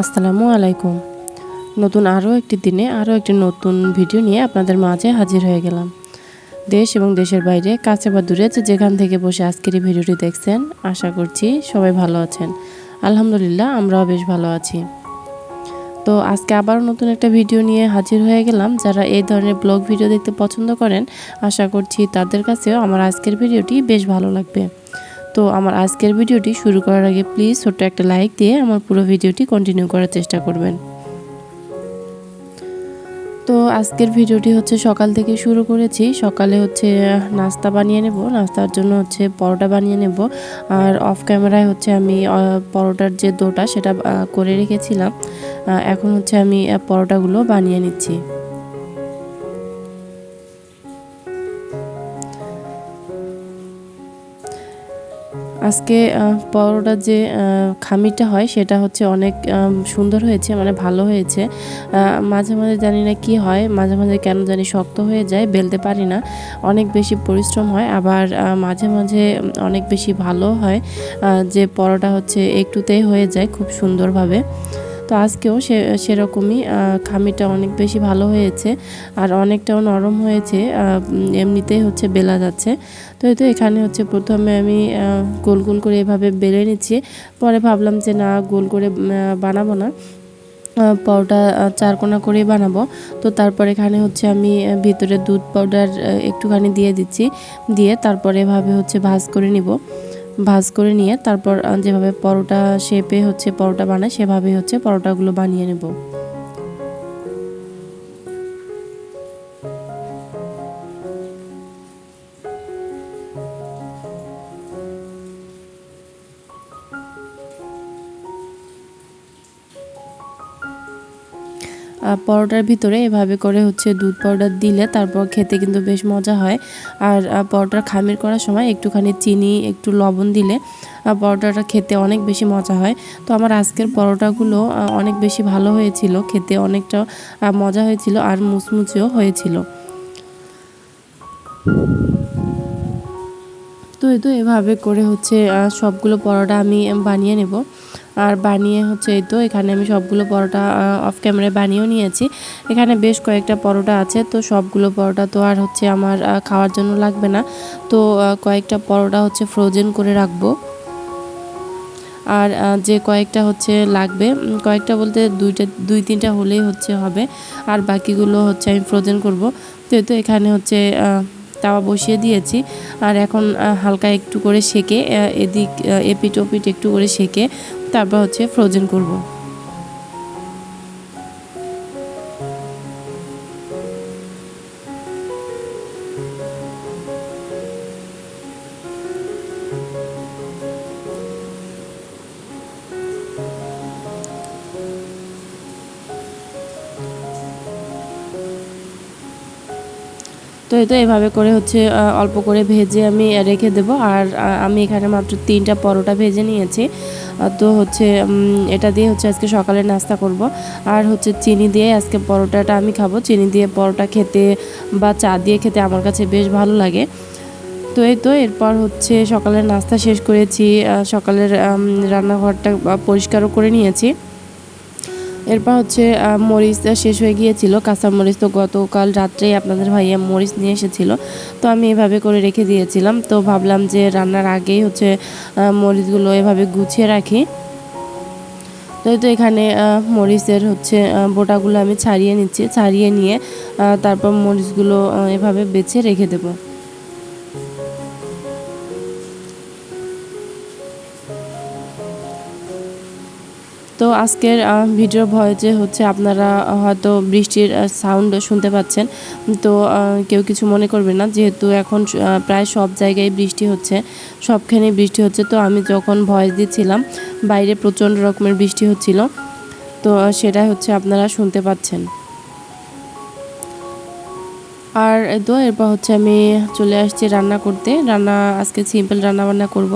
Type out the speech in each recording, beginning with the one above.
আসসালামু আলাইকুম। নতুন আরও একটি দিনে আরও একটি নতুন ভিডিও নিয়ে আপনাদের মাঝে হাজির হয়ে গেলাম। দেশ এবং দেশের বাইরে, কাছে বা দূরে যে যেখান থেকে বসে আজকের এই ভিডিওটি দেখছেন, আশা করছি সবাই ভালো আছেন। আলহামদুলিল্লাহ, আমরাও বেশ ভালো আছি। তো আজকে আবারও নতুন একটা ভিডিও নিয়ে হাজির হয়ে গেলাম। যারা এই ধরনের ব্লগ ভিডিও দেখতে পছন্দ করেন, আশা করছি তাদের কাছেও আমার আজকের ভিডিওটি বেশ ভালো লাগবে। তো আমার আজকের ভিডিওটি শুরু করার আগে প্লিজ ছোট্ট একটা লাইক দিয়ে আমার পুরো ভিডিওটি কন্টিনিউ করার চেষ্টা করবেন। তো আজকের ভিডিওটি হচ্ছে সকাল থেকে শুরু করেছি। সকালে হচ্ছে নাস্তা বানিয়ে নেব। নাস্তার জন্য হচ্ছে পরোটা বানিয়ে নেব। আর অফ ক্যামেরায় হচ্ছে আমি পরোটার যে দোটা সেটা করে রেখেছিলাম। এখন হচ্ছে আমি পরোটাগুলো বানিয়ে নিচ্ছি। আজকে পরোটার যে খামিটা হয় সেটা হচ্ছে অনেক সুন্দর হয়েছে মানে ভালো হয়েছে। মাঝে মাঝে জানি না কি হয়, মাঝে মাঝে কেন জানি শক্ত হয়ে যায়, বেলতে পারি না। অনেক বেশি পরিশ্রম হয়, আবার মাঝে মাঝে অনেক বেশি ভালো হয় যে পরোটা হচ্ছে একটুতেই হয়ে যায় খুব সুন্দরভাবে। তো আজকেও সে, সেরকমই খামিটা অনেক বেশি ভালো হয়েছে আর অনেকটাও নরম হয়েছে এমনিতেই হচ্ছে বেলা যাচ্ছে। তো এই তো এখানে হচ্ছে প্রথমে আমি গোল গোল করে এভাবে বেলে নিচ্ছি, পরে ভাবলাম যে না, গোল করে বানাবো না। পরোটা চারকোনা করেই বানাবো। তো তারপর এখানে হচ্ছে আমি ভিতরে দুধ পাউডার একটুখানি দিয়ে দিচ্ছি, দিয়ে তারপরে এভাবে হচ্ছে ভাজ করে নিব। ভাজ করে নিয়ে তারপর যেভাবে পরোটা শেপে হচ্ছে, পরোটা বানায় সেভাবে হচ্ছে পরোটাগুলো বানিয়ে নেব। পরোটার ভিতরে এভাবে করে হচ্ছে দুধ পাউডার দিলে তারপর খেতে কিন্তু বেশ মজা হয়। আর পরোটার খামির করার সময় একটুখানি চিনি, একটু লবণ দিলে পরোটাটা খেতে অনেক বেশি মজা হয়। তো আমার আজকের পরোটাগুলো অনেক বেশি ভালো হয়েছিল, খেতে অনেকটা মজা হয়েছিল আর মুচমুচেও হয়েছিল। তো এই তো এভাবে করে হচ্ছে সবগুলো পরোটা আমি বানিয়ে নেব। আর বানিয়ে হচ্ছে এই তো, এখানে আমি সবগুলো পরোটা অফ ক্যামেরায় বানিয়েও নিয়েছি। এখানে বেশ কয়েকটা পরোটা আছে, তো সবগুলো পরোটা তো আর হচ্ছে আমার খাওয়ার জন্য লাগবে না। তো কয়েকটা পরোটা হচ্ছে ফ্রোজেন করে রাখব। আর যে কয়েকটা হচ্ছে লাগবে কয়েকটা বলতে দুইটা, দুই তিনটা হলেই হচ্ছে হবে। আর বাকিগুলো হচ্ছে আমি ফ্রোজেন করব। তো এখানে হচ্ছে তাওয়া বসিয়ে দিয়েছি। আর এখন হালকা একটু করে সেকে এদিক এপিট ওপিট একটু করে সেকে, তারপর হচ্ছে ফ্রোজেন করব। তো এই তো এভাবে করে হচ্ছে অল্প করে ভেজে আমি রেখে দেব। আর আমি এখানে মাত্র তিনটা পরোটা ভেজে নিয়েছি। তো হচ্ছে এটা দিয়ে হচ্ছে আজকে সকালে নাস্তা করব। আর হচ্ছে চিনি দিয়ে আজকে পরোটাটা আমি খাব। চিনি দিয়ে পরোটা খেতে বা চা দিয়ে খেতে আমার কাছে বেশ ভালো লাগে। তো এই তো এরপর হচ্ছে সকালের নাস্তা শেষ করেছি। সকালের রান্নাঘরটা পরিষ্কারও করে নিয়েছি। এরপর হচ্ছে মরিচটা শেষ হয়ে গিয়েছিল, কাঁচা মরিচ তো গতকাল রাত্রেই আপনাদের ভাইয়া মরিচ নিয়ে এসেছিল। তো আমি এভাবে করে রেখে দিয়েছিলাম। তো ভাবলাম যে রান্নার আগেই হচ্ছে মরিচগুলো এভাবে গুছিয়ে রাখি। তো এখানে মরিচের হচ্ছে বোটাগুলো আমি ছাড়িয়ে নিচ্ছি। ছাড়িয়ে নিয়ে তারপর মরিচগুলো এভাবে বেছে রেখে দেবো। তো আজকের ভিডিও ভয়েসে হচ্ছে আপনারা হয়তো বৃষ্টির সাউন্ড শুনতে পাচ্ছেন। তো কেউ কিছু মনে করবে না, যেহেতু এখন প্রায় সব জায়গায় বৃষ্টি হচ্ছে সবখানেই বৃষ্টি হচ্ছে। তো আমি যখন ভয়েস দিচ্ছিলাম, বাইরে প্রচণ্ড রকমের বৃষ্টি হচ্ছিল। তো সেটাই হচ্ছে আপনারা শুনতে পাচ্ছেন। আর, তো এরপর হচ্ছে আমি চলে আসছি রান্না করতে। রান্না, আজকে সিম্পল রান্না বান্না করব।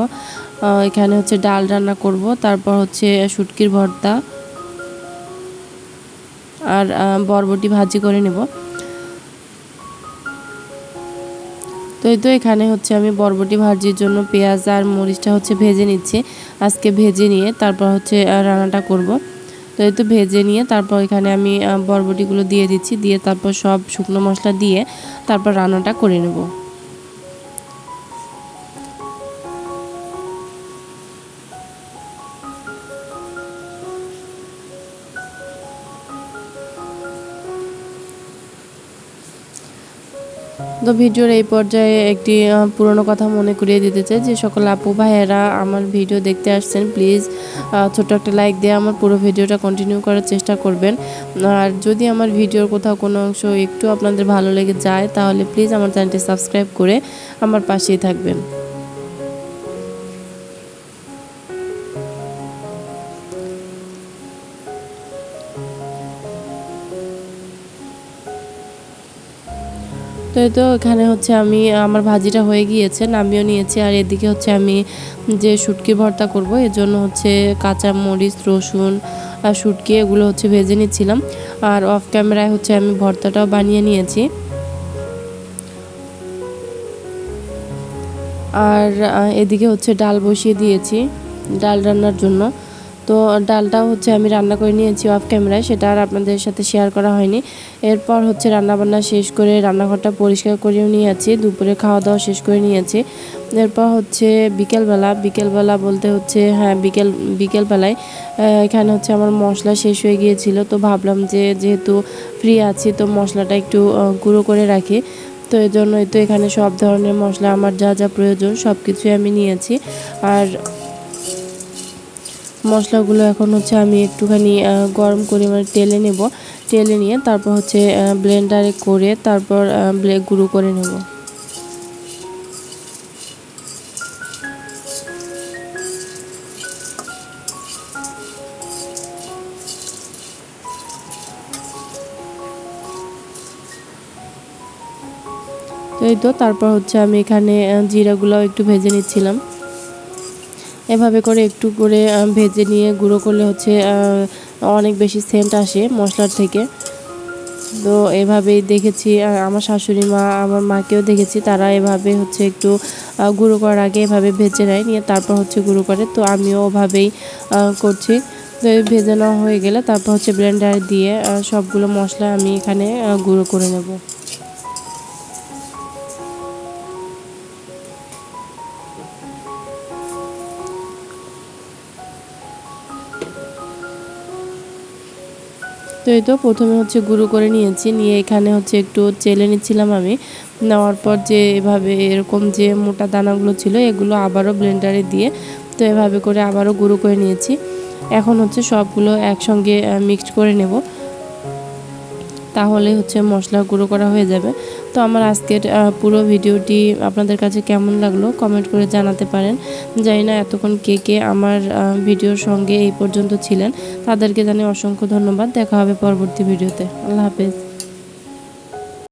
এখানে হচ্ছে ডাল রান্না করব, তারপর হচ্ছে শুটকির ভর্তা আর বরবটি ভাজি করে নেব। তো এই তো এখানে হচ্ছে আমি বরবটি ভাজির জন্য পেঁয়াজ আর মরিচটা হচ্ছে ভেজে নিচ্ছি। আজকে ভেজে নিয়ে তারপর হচ্ছে রান্নাটা করব। তো এই তো ভেজে নিয়ে তারপর এখানে আমি বরবটিগুলো দিয়ে দিচ্ছি, দিয়ে তারপর সব শুকনো মশলা দিয়ে তারপর রান্নাটা করে নেব। তো ভিডিওর এই পর্যায়ে একটি পুরনো কথা মনে করিয়ে দিতে চাই যে সকল আপু ভাইয়েরা আমার ভিডিও দেখতে আসছেন, প্লিজ ছোট একটা লাইক দিয়ে আমার পুরো ভিডিওটা কন্টিনিউ করার চেষ্টা করবেন। আর যদি আমার ভিডিওর কোথাও কোনো অংশ একটু আপনাদের ভালো লেগে যায়, তাহলে প্লিজ আমার চ্যানেলটি সাবস্ক্রাইব করে আমার পাশেই থাকবেন। তো এই তো এখানে হচ্ছে আমি, আমার ভাজিটা হয়ে গিয়েছে নামিও নিয়েছি। আর এদিকে হচ্ছে আমি যে শুটকি ভর্তা করব, এর জন্য হচ্ছে কাঁচা মরিচ, রসুন আর শুটকি, এগুলো হচ্ছে ভেজে নিচ্ছিলাম। আর অফ ক্যামেরায় হচ্ছে আমি ভর্তাটাও বানিয়ে নিয়েছি। আর এদিকে হচ্ছে ডাল বসিয়ে দিয়েছি, ডাল রান্নার জন্য। তো ডালটা হচ্ছে আমি রান্না করে নিয়েছি অফ ক্যামেরায় সেটা আর আপনাদের সাথে শেয়ার করা হয়নি। এরপর হচ্ছে রান্নাবান্না শেষ করে রান্নাঘরটা পরিষ্কার করেও নিয়েছি, দুপুরে খাওয়া দাওয়া শেষ করে নিয়েছি। এরপর হচ্ছে বিকেলবেলা বিকেলবেলা বলতে হচ্ছে হ্যাঁ বিকেল, বিকেলবেলায় এখানে হচ্ছে আমার মশলা শেষ হয়ে গিয়েছিল, তো ভাবলাম যে যেহেতু ফ্রি আছি, তো মশলাটা একটু গুঁড়ো করে রাখি। তো এই জন্যই তো এখানে সব ধরনের মশলা, আমার যা যা প্রয়োজন সব কিছুই আমি নিয়েছি। আর মশলাগুলো এখন হচ্ছে আমি একটুখানি গরম করে মানে তেলে নেব। তেলে নিয়ে তারপর হচ্ছে ব্লেন্ডারে করে তারপর গুঁড়ো করে নেব। এই তো, তারপর হচ্ছে আমি এখানে জিরাগুলো একটু ভেজে নিচ্ছিলাম। এভাবে করে একটু করে ভেজে নিয়ে গুঁড়ো করলে হচ্ছে অনেক বেশি সেন্ট আসে মশলার থেকে। তো এভাবেই দেখেছি আমার শাশুড়ি মা, আমার মাকেও দেখেছি, তারা এভাবে হচ্ছে একটু গুঁড়ো করার আগে এভাবে ভেজে নেয়, নিয়ে তারপর হচ্ছে গুঁড়ো করে। তো আমিও ওভাবেই করছি। তো এই ভেজে নেওয়া হয়ে গেলে তারপর হচ্ছে ব্লেন্ডার দিয়ে সবগুলো মশলা আমি এখানে গুঁড়ো করে নেব। তো এই তো প্রথমে হচ্ছে গুঁড়ো করে নিয়েছি। নিয়ে এখানে হচ্ছে একটু চেলে নিচ্ছিলাম আমি। নেওয়ার পর যে এভাবে এরকম যে মোটা দানাগুলো ছিল, এগুলো আবারও ব্লেন্ডারে দিয়ে তো এভাবে করে আবারও গুঁড়ো করে নিয়েছি। এখন হচ্ছে সবগুলো একসঙ্গে মিক্সড করে নেব। তাহলে হচ্ছে মশলা গুঁড়ো করা হয়ে যাবে। তো আমার আজকের পুরো ভিডিওটি আপনাদের কাছে কেমন লাগল কমেন্ট করে জানাতে পারেন। জানি না এতক্ষণ কে কে আমার ভিডিওর সঙ্গে এই পর্যন্ত ছিলেন। তাদেরকে জানি অসংখ্য ধন্যবাদ। দেখা হবে পরবর্তী ভিডিওতে। আল্লাহ হাফেজ।